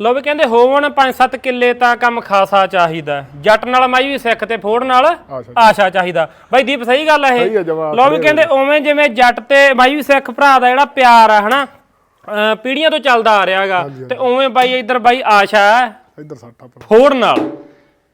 ਲੋ ਵੀ ਕਹਿੰਦੇ ਹੋਵਣ 5-7 ਕਿੱਲੇ ਤਾਂ ਕੰਮ ਖਾਸਾ ਚਾਹੀਦਾ। ਜੱਟ ਨਾਲ ਮਾਈ ਵੀ ਸਿੱਖ ਤੇ ਫੋੜ ਨਾਲ ਆਸ਼ਾ। ਚਾਹੀਦਾ। ਬਾਈ ਦੀਪ ਸਹੀ ਗੱਲ ਹੈ ਇਹ। ਲੋ ਵੀ ਕਹਿੰਦੇ ਉਵੇਂ ਜਿਵੇਂ ਜੱਟ ਤੇ ਮਾਈ ਵੀ ਸਿੱਖ ਭਰਾ ਦਾ ਜਿਹੜਾ ਪਿਆਰ ਆ ਹਨਾ? ਅਹ ਪੀੜ੍ਹੀਆਂ ਤੋਂ ਚੱਲਦਾ ਆ ਰਿਹਾਗਾ। ਤੇ ਉਵੇਂ ਬਾਈ ਇੱਧਰ ਬਾਈ ਆਸ਼ਾ ਇੱਧਰ ਸੱਟ ਫੋੜ ਨਾਲ।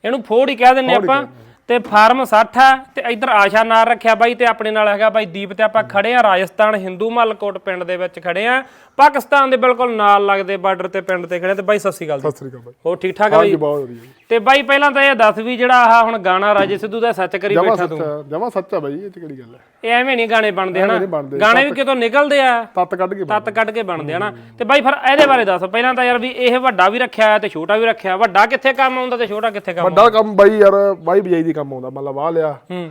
ਇਹਨੂੰ ਫੋੜ ਹੀ ਕਹਿ ਦਿੰਨੇ ਆਪਾਂ। ਤੇ ਫਾਰਮ 60 ਆ ਤੇ ਇੱਧਰ ਆਸ਼ਾ ਨਾਂ ਰੱਖਿਆ ਬਾਈ ਤੇ ਆਪਣੇ ਨਾਲ ਹੈਗਾ ਬਾਈ ਦੀਪ ਤੇ ਆਪਾਂ ਖੜੇ ਆ ਰਾਜਸਥਾਨ ਹਿੰਦੂ ਮਲਕੋਟ ਪਿੰਡ ਦੇ ਵਿੱਚ ਖੜੇ ਆ। ਪਾਕਿਸਤਾਨ ਦੇ ਬਿਲਕੁਲ ਨਾਲ ਲੱਗਦੇ ਬਾਰਡਰ ਤੇ ਪਿੰਡ ਤੇ ਖੜੇ ਤੇ ਬਾਈ ਸਤਿ ਸ਼੍ਰੀ ਅਕਾਲ ਜੀ। ਸਤਿ ਸ੍ਰੀ ਅਕਾਲ ਬਾਈ। ਹੋਰ ਠੀਕ ਠਾਕ ਹਾਂਜੀ ਬਾਈ? ਬਹੁਤ ਵਧੀਆ। ਤੇ ਬਾਈ ਪਹਿਲਾਂ ਤਾਂ ਇਹ ਦੱਸ ਵੀ ਜਿਹੜਾ ਆਹ ਹੁਣ ਗਾਣਾ ਰਾਜੇ ਸਿੱਧੂ ਦਾ ਸੱਚ ਕਰੀ ਜਮਾ ਬੈਠਾ ਤੂੰ। ਸੱਚਾ ਜਮਾ ਸੱਚਾ ਬਾਈ ਇਹ ਚ ਕਿਹੜੀ ਗੱਲ ਹੈ ਇਹ ਐਵੇਂ ਨਹੀਂ ਗਾਣੇ ਬਣਦੇ ਹਨਾ? ਨਹੀਂ ਬਣਦੇ। ਗਾਣੇ ਵੀ ਕਿਤੋਂ ਨਿਕਲਦੇ ਆ। ਤੱਤ ਕੱਢ ਕੇ ਤੱਤ ਕੱਢ ਕੇ ਬਣਦੇ ਹਨਾ? ਤੇ ਬਾਈ ਫਿਰ ਇਹਦੇ ਬਾਰੇ ਦੱਸ। ਪਹਿਲਾਂ ਤਾਂ ਯਾਰ ਵੀ ਇਹ ਵੱਡਾ ਵੀ ਰੱਖਿਆ ਹੈ ਤੇ ਛੋਟਾ ਵੀ ਰੱਖਿਆ। ਵੱਡਾ ਕਿੱਥੇ ਕੰਮ ਆਉਂਦਾ ਤੇ ਛੋਟਾ ਕਿੱਥੇ ਕੰਮ ਵੱਡਾ ਕੰਮ ਬਾਈ ਯਾਰ ਬਾਈ ਬਜਾਈ ਦੀ ਕੰਮ ਆਉਂਦਾ। ਮਤਲਬ ਆ ਲਿਆ। ਹੂੰ।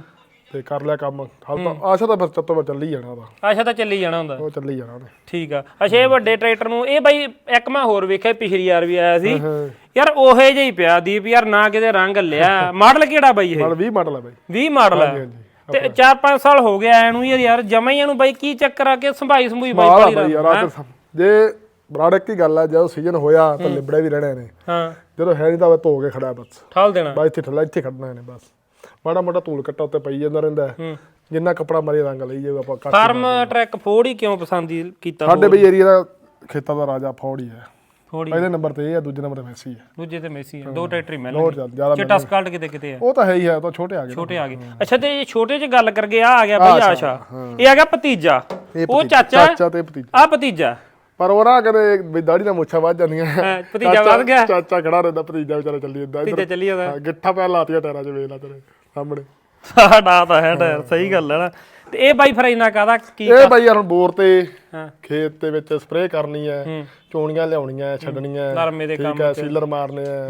ਤੇ ਕਰ ਲਿਆ ਕੰਮ। ਹਾਲ ਤਾਂ ਆਸ਼ਾ ਤਾਂ ਫਿਰ ਚੱਤੋ ਬਾ ਚੱਲੀ ਜਾਣਾ ਉਹਦਾ ਆਸ਼ਾ ਤਾਂ ਚੱਲੀ ਜਾਣਾ ਹੁੰਦਾ। ਉਹ ਚੱਲੀ ਜਾਣਾ ਉਹਨੇ। ਠੀਕ ਆ। ਅੱਛਾ ਇਹ ਵੱਡੇ ਟਰੈਕਟਰ ਨੂੰ ਇਹ ਬਾਈ ਇੱਕ ਮੈਂ ਹੋਰ ਵੇਖਿਆ ਪਿਛਲੀ ਵਾਰ ਵੀ ਆਇਆ ਸੀ। ਹਾਂ ਯਾਰ ਉਹੇ ਜਿਹਾ ਹੀ ਪਿਆ ਦੀਪ ਯਾਰ ਨਾ ਕਿਤੇ ਰੰਗ ਲਿਆ। ਮਾਡਲ ਕਿਹੜਾ ਬਾਈ ਇਹ? ਨਾਲ 20 ਮਾਡਲ ਹੈ ਬਾਈ। 20 ਮਾਡਲ ਹੈ ਹਾਂਜੀ ਤੇ 4-5 ਸਾਲ ਹੋ ਗਿਆ ਇਹਨੂੰ ਯਾਰ ਯਾਰ ਜਮਾ ਹੀ ਇਹਨੂੰ ਬਾਈ ਕੀ ਚੱਕਰ ਆ ਕੇ ਸੰਭਾਈ ਸੰਭੂਈ ਬਾਈ ਆ ਬਾਈ ਯਾਰ ਆ ਤੇ ਸਮ- ਜੇ ਬਰਾੜ ਕੀ ਗੱਲ ਆ ਜਦੋਂ ਸੀਜ਼ਨ ਹੋਇਆ ਤਾਂ ਲਿਬੜੇ ਵੀ ਰਹਿਣੇ ਨੇ। ਹਾਂ। ਜਦੋਂ ਹੈ ਨਹੀਂ ਤਾਂ ਧੋ ਕੇ ਖੜਾ ਬਸ। ਠਾਲ ਦੇਣਾ। ਬਾ ਇੱਥੇ ਠੱਲਾ ਇੱਥੇ ਖੜਨਾ ਇਹਨੇ ਬਸ। ਮਾੜਾ ਮੋਟਾ ਧੂਲ ਕੱਟਾ ਉੱਤੇ ਪਈ ਜਾਂਦਾ ਰਹਿੰਦਾ ਹੈ। ਜਿੰਨਾ ਕੱਪੜਾ ਮਰੇ ਰੰਗ ਲਈ ਜਾਊਗਾ ਆਪਾਂ ਕੱਟ ਫਾਰਮ ਟਰੈਕ ਫੋੜ ਹੀ ਕਿਉਂ ਪਸੰਦ ਹੀ ਕੀਤਾ ਸਾਡੇ ਬਈ ਏਰੀਆ ਦਾ ਖੇਤਾਂ ਦਾ ਰਾਜਾ ਫੌੜ ਹੀ ਹੈ। ਫੋੜੀ ਪਹਿਲੇ ਨੰਬਰ ਤੇ ਇਹ ਹੈ ਦੂਜੇ ਨੰਬਰ ਤੇ ਮੈਸੀ ਹੈ। ਦੂਜੇ ਤੇ ਮੇਸੀ ਆ ਦੋ ਟਰੈਕਟਰ ਹੀ ਮਿਲ ਹੋਰ ਜ਼ਿਆਦਾ ਜ਼ਿਆਦਾ ਚਿੱਟਾ ਸਕਾਲਟ ਕਿਤੇ ਕਿਤੇ ਆ। ਉਹ ਤਾਂ ਹੈ ਹੀ ਹੈ ਉਹ ਤਾਂ ਛੋਟੇ ਆ ਗਏ। ਛੋਟੇ ਆ ਗਏ। ਅੱਛਾ ਤੇ ਇਹ ਛੋਟੇ ਚ ਗੱਲ ਕਰਗੇ ਆ ਆ ਗਿਆ ਬਈ ਆਸ਼ਾ। ਇਹ ਆ ਗਿਆ ਭਤੀਜਾ। ਉਹ ਚਾਚਾ ਚਾਚਾ ਤੇ ਭਤੀਜਾ। ਆ ਭਤੀਜਾ। ਪਰ ਉਹ ਨਾ ਕਦੇ ਵੀ ਦਾੜੀ ਨਾਲ ਮੁੱਛਾਂ ਵੱਜ ਜਾਂਦੀਆਂ। ਹਾਂ, ਭਤੀਜਾ ਵੱਧ ਗਿਆ। ਚਾਚਾ ਖੜਾ ਰਹਿੰਦਾ ਭਤੀਜਾ ਵਿਚਾਰਾ ਚੱਲੀ ਜਾਂਦਾ ਭਤੀਜਾ ਚੱਲੀ ਜਾਂਦਾ। ਗਿੱਠਾ ਪੈ ਲਾਤੀਆਂ ਟਾਇਰਾਂ 'ਚ ਵੇਖ ਲਾ ਤੇਰੇ ਸਾਹਮਣੇ। ਸਾਡਾ ਤਾਂ ਹੈ ਟਾਇਰ ਸਹੀ ਗੱਲ ਹੈ ਨਾ। ਤੇ ਇਹ ਬਾਈ ਫਿਰ ਇੰਨਾ ਕਾਦਾ ਕੀ ਇਹ ਬਾਈ ਯਾਰ ਹੁਣ ਬੋਰ ਤੇ ਖੇਤ ਦੇ ਵਿੱਚ ਸਪਰੇਅ ਕਰਨੀ ਹੈ ਚੋਣੀਆਂ ਲਿਆਉਣੀਆਂ ਛੱਡਣੀਆਂ ਨਰਮੇ ਦੇ ਠੀਕ ਹੈ ਸੀਲਰ ਮਾਰਨੇ ਆ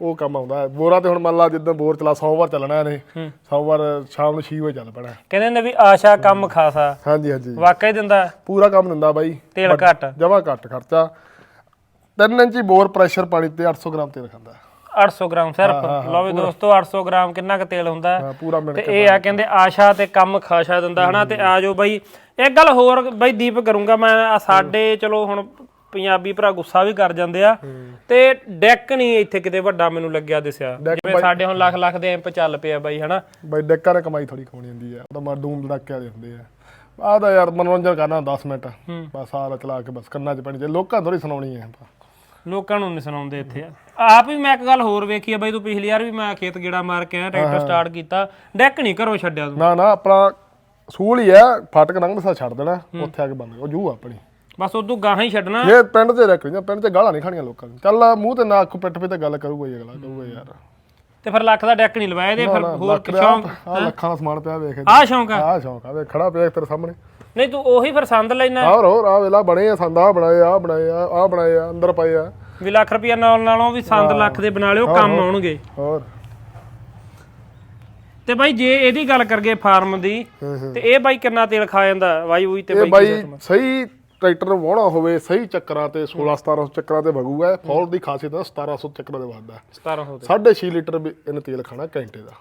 ਉਹ ਕੰਮ ਆਉਂਦਾ। ਬੋਰਾਂ ਤੇ ਹੁਣ ਮੰਨ ਲਾ ਜਿੱਦਾਂ ਬੋਰ ਚਲਾ ਸੋਮਵਾਰ ਚੱਲਣਾ ਇਹਨੇ। ਸੋਮਵਾਰ ਸ਼ਾਮ ਨੂੰ 6 ਵਜੇ ਚੱਲ ਪੈਣਾ। ਕਹਿੰਦੇ ਨੇ ਵੀ ਆਸ਼ਾ ਕੰਮ ਖਾਸਾ। ਹਾਂਜੀ ਹਾਂਜੀ। ਵਾਕਈ ਦਿੰਦਾ? ਪੂਰਾ ਕੰਮ ਦਿੰਦਾ ਬਾਈ। ਤੇਲ ਘੱਟ। ਜਮਾ ਘੱਟ ਖਰਚਾ। 3 ਇੰਚੀ ਬੋਰ ਪ੍ਰੈਸ਼ਰ ਪਾਣੀ ਤੇ 800 ਗ੍ਰਾਮ ਤੇਲ ਖਾਂਦਾ। 800 ਗ੍ਰਾਮ ਸਿਰਫ ਲਓ ਵੀ ਦੋਸਤੋ 800 ਗ੍ਰਾਮ ਕਿੰਨਾ ਕੁ ਤੇਲ ਹੁੰਦਾ ਹੈ? ਪੂਰਾ ਤੇ ਇਹ ਆ ਕਹਿੰਦੇ ਆਸ਼ਾ ਤੇ ਕੰਮ ਖਾਸ਼ਾ ਦਿੰਦਾ ਹਨਾ? ਤੇ ਆ ਜਾਓ ਬਾਈ। ਇੱਕ ਗੱਲ ਹੋਰ ਬਾਈ ਦੀਪ ਕਰੂੰਗਾ ਮੈਂ ਆ ਸਾਡੇ ਚਲੋ ਹੁਣ ਪੰਜਾਬੀ ਭਰਾ ਗੁੱਸਾ ਵੀ ਕਰ ਜਾਂਦੇ ਆ। ਤੇ ਡੈਕ ਨਹੀਂ ਇੱਥੇ ਕਿਤੇ ਵੱਡਾ ਮੈਨੂੰ ਲੱਗਿਆ ਦਿਸਿਆ। ਜਿਵੇਂ ਸਾਡੇ ਹੁਣ ਲੱਖ ਲੱਖ ਦੇ ਐਂਪ ਚੱਲ ਪਿਆ ਬਾਈ ਹਨਾ? ਬਾਈ ਡੱਕਾ ਨੇ ਕਮਾਈ ਥੋੜੀ ਖਾਣੀ ਹੁੰਦੀ ਆ। ਉਹਦਾ ਮਾ ਡੂਮ ਲੜਾਕਿਆ ਦੇ ਹੁੰਦੇ ਆ। ਆਹ ਤਾਂ ਯਾਰ ਮਨੋਰੰਜਨ ਕਰਨਾ 10 ਮਿੰਟ। ਬਸ ਆਹ ਚਲਾ ਕੇ ਬਸ ਕੰਨਾਂ 'ਚ ਪੈਣੀ ਜੇ ਲੋਕਾਂ ਥੋੜੀ ਸੁਣਾਉਣੀ ਹੈ ਆਪਾਂ। ਲੋਕਾਂ ਨੂੰ ਨਹੀਂ ਸੁਣਾਉਂਦੇ ਇੱਥੇ। ਆਪ ਵੀ ਮੈਂ ਇੱਕ ਗੱਲ ਹੋਰ ਵੇਖੀ ਆ ਬਾਈ ਤੂੰ ਪਿਛਲੀ ਵਾਰ ਵੀ ਮੈਂ ਖੇਤ ਗੇੜਾ ਮਾਰ ਕੇ ਆਇਆ ਟਰੈਕਟਰ ਸਟਾਰਟ ਕੀਤਾ ਡੈਕ ਨਹੀਂ ਘਰੋਂ ਛੱਡਿਆ ਤੂੰ। ਨਾ ਨਾ ਆਪਣਾ ਸੂਲ ਹੀ ਆ ਫਾਟਕ ਨੰਗ ਮਸਾ ਛੱਡ ਦੇਣਾ ਉੱਥੇ ਆ ਕੇ ਬੰਦ ਉਹ ਜੂ ਆ ਆਪਣੀ। ਬਸ ਉਦੋਂ ਗਾਹਾਂ ਹੀ ਛੱਡਣਾ। ਇਹ ਪਿੰਡ 'ਚ ਰੱਖ ਰਹੀਆਂ ਪਿੰਡ 'ਚ ਗਾਲਾਂ ਨਹੀਂ ਖਾਣੀਆਂ ਲੋਕਾਂ ਨੂੰ ਚੱਲ ਮੂੰਹ ਤੇ ਨਾ ਅੱਖ ਪਿੱਠ ਤੇ ਗੱਲ ਕਰੂਗਾ ਹੀ ਅਗਲਾ ਕਹੂਗਾ ਯਾਰ। ਤੇ ਫਿਰ ਲੱਖ ਦਾ ਡੈਕ ਨਹੀਂ ਲਵਾਇਆ ਇਹਦੇ ਫਿਰ ਹੋਰ ਸ਼ੌਂਕ? ਆਹ ਲੱਖਾਂ ਦਾ ਸਮਾਨ ਪਿਆ ਵੇਖ ਆਹ ਸ਼ੌਂਕ ਆ? ਸ਼ੌਂਕ ਆ ਵੇ ਖੜਾ ਪਿਆ ਤੇਰੇ ਸਾਹਮਣੇ। ਨਹੀਂ ਤੂੰ ਉਹੀ ਫਿਰ ਸੰਦ ਲੈਣਾ। ਹੋਰ ਹੋਰ ਆ ਵੇਲਾ ਬਣੇ ਆ ਸੰਦਾ ਆਹ ਬਣਾਏ ਆ ਬਣਾਏ ਆ ਆਹ ਬਣਾਏ ਆ ਅੰਦਰ ਪਏ ਆ। ਵੀ ਲੱਖ ਰੁਪਈਆ ਨਾਲ ਨਾਲੋਂ ਵੀ ਸੰਦ ਲੱਖ ਦੇ ਬਣਾ ਲਿਓ ਕੰਮ ਆਉਣਗੇ। ਹੋਰ। ਤੇ ਬਾਈ ਜੇ ਇਹਦੀ ਗੱਲ ਕਰਗੇ ਫਾਰਮ ਦੀ ਤੇ ਇਹ ਬਾਈ ਕਿੰਨਾ ਤੇਲ ਖਾ ਜਾਂਦਾ ਵਾਈ ਵੂਈ ਤੇ ਬਾਈ ਬਾਈ ਸਹੀ ਟਰੈਕਟਰ ਵਾਹਣਾ ਹੋਵੇ ਸਹੀ ਚੱਕਰਾਂ ਤੇ 16 1700 ਚੱਕਰਾਂ ਤੇ ਵਗੂਗਾ ਫੋਲ ਦੀ ਖਾਸੀਅਤ ਆ 1700 ਚੱਕਰਾਂ ਦੇ ਵੱਧਦਾ। 1700 ਤੇ। 6.5 ਲੀਟਰ ਇਹਨੇ ਤੇਲ ਖਾਣਾ ਘੰਟੇ ਦਾ।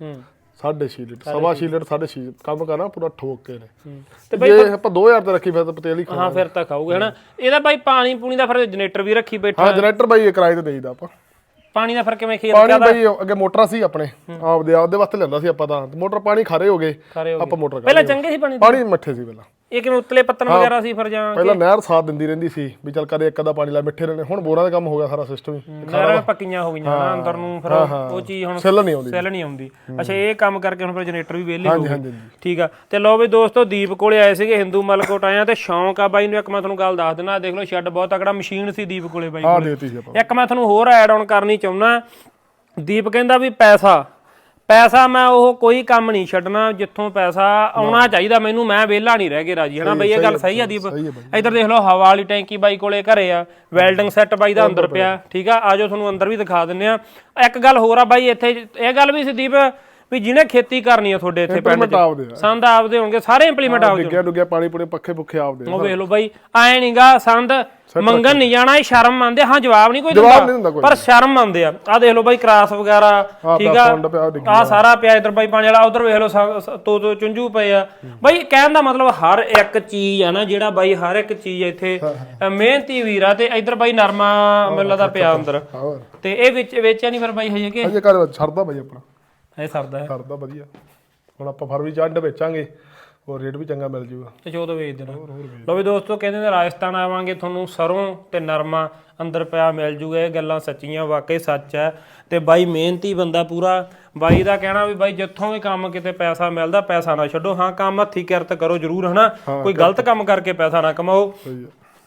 ਹੂੰ। 6.5 ਲੀਟਰ ਸਵਾ 6 ਲੀਟਰ। 6.5 ਕੰਮ ਕਰਨਾ ਪੂਰਾ ਠੋਕ ਕੇ ਨੇ ਤੇ ਜੇ ਆਪਾਂ 2000 ਤੇ ਰੱਖੀ ਫਿਰ ਤਾਂ ਤੇਲ ਹੀ ਖਾਣਾ ਹਾਂ ਫਿਰ ਤਾਂ ਖਾਊਗਾ ਹਨਾ? ਇਹਦਾ ਬਾਈ ਪਾਣੀ ਪੂਣੀ ਦਾ ਫਿਰ ਜਨਰੇਟਰ ਵੀ ਰੱਖੀ ਬੈਠਾ। ਹਾਂ ਜਨਰੇਟਰ ਬਾਈ ਇਹ ਕਿਰਾਏ ਤੇ ਦੇਈਦਾ ਆਪਾਂ। ਪਾਣੀ ਦਾ ਫਿਰ ਕਿਵੇਂ ਖੇਤ ਪਾਣੀ ਬਾਈ ਅੱਗੇ ਮੋਟਰਾਂ ਸੀ ਆਪਣੇ। ਆਪਦੇ ਆਪਦੇ ਵਾਸਤੇ ਲੈਂਦਾ ਸੀ ਆਪਾਂ ਤਾਂ। ਮੋਟਰ ਪਾਣੀ ਖਾਰੇ ਹੋ ਗਏ। ਆਪਾਂ ਮੋਟਰ ਪਹਿਲਾਂ ਚੰਗੇ ਸੀ ਪਾਣੀ ਪਾਣੀ ਮੱਠੇ ਸੀ ਪਹਿਲਾਂ। ਇਹ ਕਿਵੇਂ ਉਤਲੇ ਪੱਤਨ ਵਗੈਰਾ ਸੀ ਫਿਰ ਜਾਂ ਪਹਿਲਾਂ ਨਹਿਰ ਸਾਥ ਦਿੰਦੀ ਰਹਿੰਦੀ ਸੀ ਵੀ ਚੱਲ ਕਦੇ ਇੱਕ ਅੱਧਾ ਪਾਣੀ ਲਾ ਮਿੱਠੇ ਰਹਿਣੇ ਹੁਣ ਬੋਰਾਂ ਦਾ ਕੰਮ ਹੋ ਗਿਆ ਸਾਰਾ ਸਿਸਟਮ ਨਹਿਰਾਂ ਪੱਕੀਆਂ ਹੋ ਗਈਆਂ ਨਾ ਅੰਦਰ ਨੂੰ ਫਿਰ ਉਹ ਚੀਜ਼ ਹੁਣ ਸੈੱਲ ਨਹੀਂ ਆਉਂਦੀ। ਸੈੱਲ ਨਹੀਂ ਆਉਂਦੀ। ਅੱਛਾ ਇਹ ਕੰਮ ਕਰਕੇ ਹੁਣ ਫਿਰ ਜਨਰੇਟਰ ਵੀ ਵਿਹਲੇ ਹੋ ਗਏ। ਠੀਕ ਆ। ਤੇ ਲਓ ਵੀ ਦੋਸਤੋ ਦੀਪ ਕੋਲੇ ਆਏ ਸੀਗੇ ਹਿੰਦੂ ਮਲਕੋਟ ਆਏ ਆ ਤੇ ਸ਼ੌਂਕ ਆ ਬਾਈ ਨੂੰ ਇੱਕ ਮੈਂ ਤੁਹਾਨੂੰ ਗੱਲ ਦੱਸ ਦਿੰਦਾ ਦੇਖ ਲਓ ਸ਼ੈੱਡ ਬਹੁਤ ਤਕੜਾ ਮਸ਼ੀਨ ਸੀ ਦੀਪ ਕੋਲੇ ਬਾਈ ਕੋਲੇ। ਇੱਕ ਮੈਂ ਤੁਹਾਨੂੰ ਹੋਰ ਐਡ ਆਨ ਕਰਨੀ ਚਾਹੁੰਦਾ ਦੀਪ ਕਹਿੰਦਾ ਵੀ ਪੈਸਾ ਪੈਸਾ ਮੈਂ ਉਹ ਕੋਈ ਕੰਮ ਨਹੀਂ ਛੱਡਣਾ ਜਿੱਥੋਂ ਪੈਸਾ ਆਉਣਾ ਚਾਹੀਦਾ ਮੈਨੂੰ ਮੈਂ ਵਿਹਲਾ ਨਹੀਂ ਰਹਿ ਕੇ ਰਾਜੀ ਹਨਾ ਬਈ ਇਹ ਗੱਲ ਸਹੀ ਆ ਦੀਪ। ਇੱਧਰ ਦੇਖ ਲਓ ਹਵਾ ਵਾਲੀ ਟੈਂਕੀ ਬਾਈ ਕੋਲੇ ਘਰੇ ਆ ਵੈਲਡਿੰਗ ਸੈੱਟ ਬਾਈ ਦਾ ਅੰਦਰ ਪਿਆ ਠੀਕ ਆ? ਆਜੋ ਤੁਹਾਨੂੰ ਅੰਦਰ ਵੀ ਦਿਖਾ ਦਿੰਨੇ ਆ। ਇੱਕ ਗੱਲ ਹੋਰ ਆ ਬਾਈ ਇੱਥੇ ਇਹ ਗੱਲ ਵੀ ਸੀ ਦੀਪ ਵੀ ਜਿਹਨੇ ਖੇਤੀ ਕਰਨੀ ਆ ਤੁਹਾਡੇ ਇੱਥੇ ਪਿੰਡ 'ਚ। ਸੰਦ ਆਪਦੇ ਹੋਣਗੇ ਸਾਰੇ ਇੰਪਲੀਮੈਂਟ ਆਪਦੇ ਡਿੱਗਿਆ ਡੁੱਗਿਆ ਪਾਣੀ ਪੂਣੇ ਪੱਖੇ ਪੁੱਖੇ ਆਪਦੇ ਉਹ ਵੇਖ ਲਓ ਬਾਈ ਐ ਨਹੀਂਗਾ ਸੰਦ ਮੰਗਣ ਨਹੀਂ ਜਾਣਾ ਇਹ ਸ਼ਰਮ ਮੰਨਦੇ ਹਾਂ ਜਵਾਬ ਨਹੀਂ ਕੋਈ ਦਿੰਦਾ। ਪਰ ਸ਼ਰਮ ਮੰਨਦੇ ਆ। ਆ ਦੇਖ ਲਓ ਬਾਈ ਕਰਾਸ ਵਗੈਰਾ ਠੀਕ ਆ? ਆ ਸਾਰਾ ਪਿਆ ਇਧਰ ਬਾਈ ਪਾਣੀ ਵਾਲਾ ਉਧਰ ਵੇਖ ਲਓ ਤੋ ਤੋ ਚੁੰਝੂ ਪਏ ਆ। ਬਾਈ ਕਹਿਣ ਦਾ ਮਤਲਬ ਹਰ ਇੱਕ ਚੀਜ਼ ਆ ਨਾ ਜਿਹੜਾ ਬਾਈ ਹਰ ਇੱਕ ਚੀਜ਼ ਇੱਥੇ ਮਿਹਨਤੀ ਵੀਰ ਤੇ ਇਧਰ ਬਾਈ ਨਰਮਾ ਮੈਨੂੰ ਲੱਗਦਾ ਪਿਆ ਅੰਦਰ। ਤੇ ਇਹ ਵਿੱਚ ਵੇਚਿਆ ਨਹੀਂ ਫਿਰ ਬਾਈ ਹਜੇ ਕਿ? ਅਜੇ ਘਰ ਛੱਡਦਾ ਬਾਈ ਆਪਣਾ। ਇਹ ਸਰਦਾ ਹੈ। ਕਰਦਾ ਵਧੀਆ। ਹੁਣ ਆਪਾਂ ਫਰਵਰੀ ਚੰਡ ਵੇਚਾਂਗੇ ਹੋਰ ਰੇਟ ਵੀ ਚੰਗਾ ਮਿਲ ਜੂਗਾ। ਤੇ ਚੋਦ ਵੇਚ ਦੇਣਾ। ਲੋ ਵੀ ਦੋਸਤੋ ਕਹਿੰਦੇ ਨੇ ਰਾਜਸਥਾਨ ਆਵਾਂਗੇ ਤੁਹਾਨੂੰ ਸਰੋਂ ਤੇ ਨਰਮਾ ਅੰਦਰ ਪਿਆ ਮਿਲ ਜੂਗਾ। ਇਹ ਗੱਲਾਂ ਸੱਚੀਆਂ ਵਾਕਈ ਸੱਚ ਹੈ। ਤੇ ਬਾਈ ਮਿਹਨਤੀ ਬੰਦਾ ਪੂਰਾ। ਬਾਈ ਦਾ ਕਹਿਣਾ ਵੀ ਬਾਈ ਜਿੱਥੋਂ ਵੀ ਕੰਮ ਕਿਤੇ ਪੈਸਾ ਮਿਲਦਾ ਪੈਸਾ ਨਾ ਛੱਡੋ। ਹਾਂ ਕੰਮ ਹੱਥੀ ਕਿਰਤ ਕਰੋ ਜ਼ਰੂਰ ਹਨਾ? ਕੋਈ ਗਲਤ ਕੰਮ ਕਰਕੇ ਪੈਸਾ ਨਾ ਕਮਾਓ। ਸਹੀ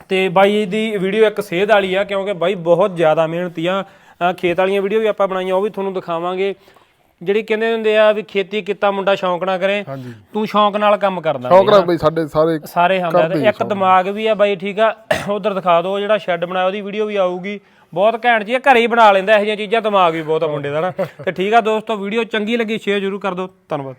ਤੇ ਬਾਈ ਦੀ ਵੀਡੀਓ ਇੱਕ ਸੇਧ ਵਾਲੀ ਆ ਕਿਉਂਕਿ ਬਾਈ ਬਹੁਤ ਜ਼ਿਆਦਾ ਮਿਹਨਤੀ ਆ। ਅਹ ਖੇਤ ਵਾਲੀਆਂ ਵੀਡੀਓ ਵੀ ਆਪਾਂ ਬਣਾਈਆਂ ਉਹ ਵੀ ਤੁਹਾਨੂੰ ਦਿਖਾਵਾਂਗੇ। ਜਿਹੜੀ ਕਹਿੰਦੇ ਹੁੰਦੇ ਆ ਵੀ ਖੇਤੀ ਕੀਤਾ ਮੁੰਡਾ ਸ਼ੌਂਕ ਨਾ ਕਰੇ ਹਾਂਜੀ। ਤੂੰ ਸ਼ੌਂਕ ਨਾਲ ਕੰਮ ਕਰਦਾ ਸ਼ੌਕ ਰੱਖ ਬਈ ਸਾਡੇ ਸਾਰੇ ਸਾਰੇ ਹੁੰਦਾ ਤੇ ਇੱਕ ਦਿਮਾਗ ਵੀ ਆ ਬਾਈ ਠੀਕ ਆ ਉਧਰ ਦਿਖਾ ਦਿਓ ਜਿਹੜਾ ਸ਼ੈੱਡ ਬਣਾਇਆ ਉਹਦੀ ਵੀਡੀਓ ਵੀ ਆਊਗੀ। ਬਹੁਤ ਘੈਂਟ ਜੀ ਆ ਘਰੇ ਹੀ ਬਣਾ ਲੈਂਦਾ ਇਹੋ ਜਿਹੀਆਂ ਚੀਜ਼ਾਂ ਦਿਮਾਗ ਵੀ ਬਹੁਤ ਆ ਮੁੰਡੇ ਦਾ ਨਾ। ਤੇ ਠੀਕ ਆ ਦੋਸਤੋ ਵੀਡੀਓ ਚੰਗੀ ਲੱਗੀ ਸ਼ੇਅਰ ਜ਼ਰੂਰ ਕਰ ਦਿਓ ਧੰਨਵਾਦ।